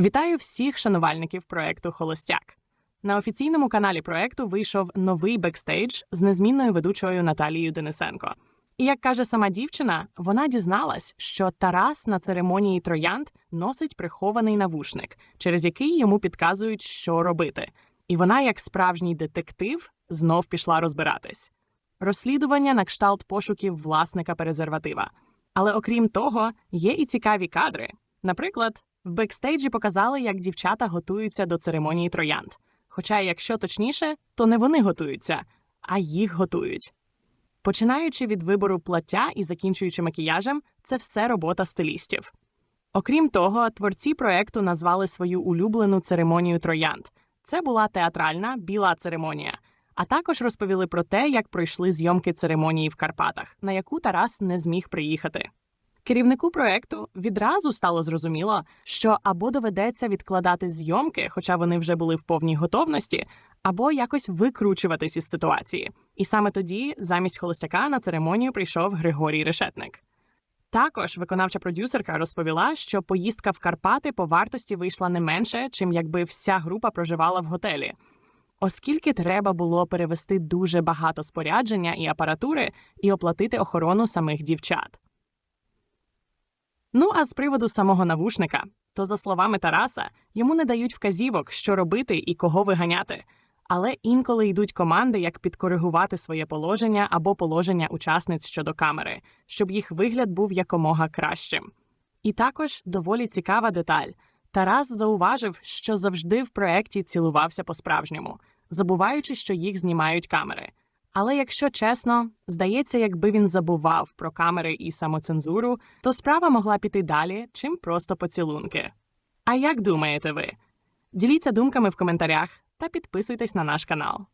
Вітаю всіх шанувальників проекту Холостяк. На офіційному каналі проекту вийшов новий бекстейдж з незмінною ведучою Наталією Денисенко. І як каже сама дівчина, вона дізналась, що Тарас на церемонії троянд носить прихований навушник, через який йому підказують, що робити. І вона, як справжній детектив, знов пішла розбиратись. Розслідування на кшталт пошуків власника презерватива. Але окрім того, є і цікаві кадри. Наприклад, в бекстейджі показали, як дівчата готуються до церемонії троянд. Хоча, якщо точніше, то не вони готуються, а їх готують. Починаючи від вибору плаття і закінчуючи макіяжем, це все робота стилістів. Окрім того, творці проекту назвали свою улюблену церемонію троянд. Це була театральна біла церемонія. А також розповіли про те, як пройшли зйомки церемонії в Карпатах, на яку Тарас не зміг приїхати. Керівнику проекту відразу стало зрозуміло, що або доведеться відкладати зйомки, хоча вони вже були в повній готовності, або якось викручуватись із ситуації. І саме тоді, замість холостяка, на церемонію прийшов Григорій Решетник. Також виконавча продюсерка розповіла, що поїздка в Карпати по вартості вийшла не менше, чим якби вся група проживала в готелі. Оскільки треба було перевести дуже багато спорядження і апаратури і оплатити охорону самих дівчат. Ну а з приводу самого навушника, то, за словами Тараса, йому не дають вказівок, що робити і кого виганяти. Але інколи йдуть команди, як підкоригувати своє положення або положення учасниць щодо камери, щоб їх вигляд був якомога кращим. І також доволі цікава деталь. Тарас зауважив, що завжди в проєкті цілувався по-справжньому, забуваючи, що їх знімають камери. Але якщо чесно, здається, якби він забував про камери і самоцензуру, то справа могла піти далі, чим просто поцілунки. А як думаєте ви? Діліться думками в коментарях та підписуйтесь на наш канал.